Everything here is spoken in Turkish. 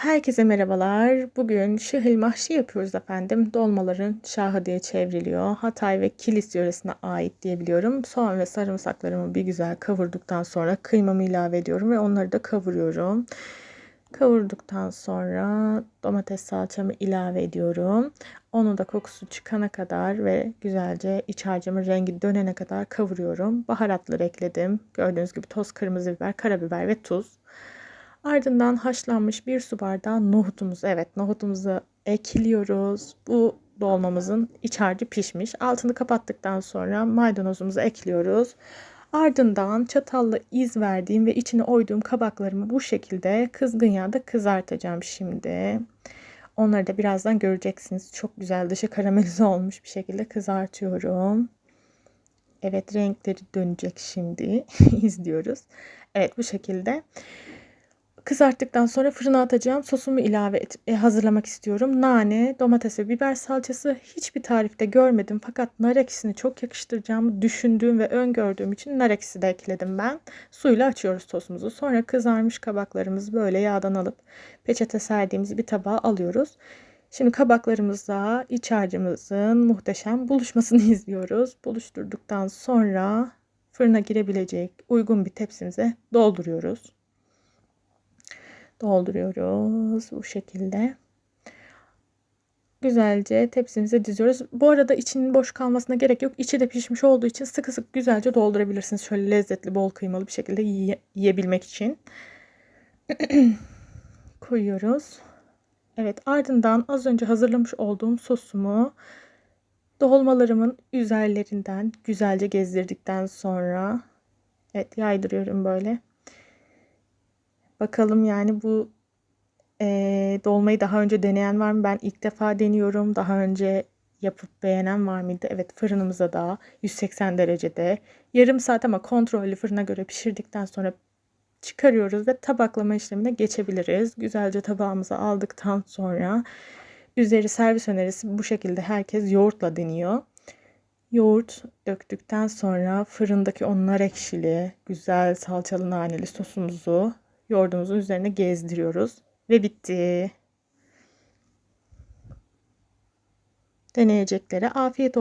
Herkese merhabalar. Bugün şıhıl mahşi yapıyoruz efendim. Dolmaların şahı diye çevriliyor. Hatay ve Kilis yöresine ait diyebiliyorum. Soğan ve sarımsaklarımı bir güzel kavurduktan sonra kıymamı ilave ediyorum ve onları da kavuruyorum. Kavurduktan sonra domates salçamı ilave ediyorum. Onu da kokusu çıkana kadar ve güzelce iç harcımın rengi dönene kadar kavuruyorum. Baharatları ekledim. Gördüğünüz gibi toz kırmızı biber, karabiber ve tuz. Ardından haşlanmış bir su bardağı nohutumuzu, evet nohutumuzu ekliyoruz. Bu dolmamızın iç harcı pişmiş. Altını kapattıktan sonra maydanozumuzu ekliyoruz. Ardından çatalla iz verdiğim ve içine oyduğum kabaklarımı bu şekilde kızgın yağda kızartacağım şimdi. Onları da birazdan göreceksiniz. Çok güzel dışı karamelize olmuş bir şekilde kızartıyorum. Evet renkleri dönecek şimdi. izliyoruz. Evet bu şekilde. Kızarttıktan sonra fırına atacağım. Sosumu ilave et, e, hazırlamak istiyorum. Nane, domates ve biber salçası hiçbir tarifte görmedim. Fakat nar ekşisini çok yakıştıracağımı düşündüğüm ve öngördüğüm için nar ekşisi de ekledim ben. Suyla açıyoruz sosumuzu. Sonra kızarmış kabaklarımızı böyle yağdan alıp peçete serdiğimiz bir tabağa alıyoruz. Şimdi kabaklarımızla iç harcımızın muhteşem buluşmasını izliyoruz. Buluşturduktan sonra fırına girebilecek uygun bir tepsimize dolduruyoruz dolduruyoruz bu şekilde. Güzelce tepsimize diziyoruz. Bu arada içinin boş kalmasına gerek yok. İçi de pişmiş olduğu için sıkı sıkı güzelce doldurabilirsiniz. Şöyle lezzetli, bol kıymalı bir şekilde yiye, yiyebilmek için. Koyuyoruz. Evet ardından az önce hazırlamış olduğum sosumu dolmalarımın üzerlerinden güzelce gezdirdikten sonra evet yaydırıyorum böyle. Bakalım yani bu e, dolmayı daha önce deneyen var mı? Ben ilk defa deniyorum. Daha önce yapıp beğenen var mıydı? Evet fırınımıza da 180 derecede yarım saat ama kontrollü fırına göre pişirdikten sonra çıkarıyoruz ve tabaklama işlemine geçebiliriz. Güzelce tabağımıza aldıktan sonra üzeri servis önerisi bu şekilde herkes yoğurtla deniyor. Yoğurt döktükten sonra fırındaki onlar ekşili, güzel salçalı naneli sosumuzu yoğurdumuzun üzerine gezdiriyoruz. Ve bitti. Deneyeceklere afiyet olsun.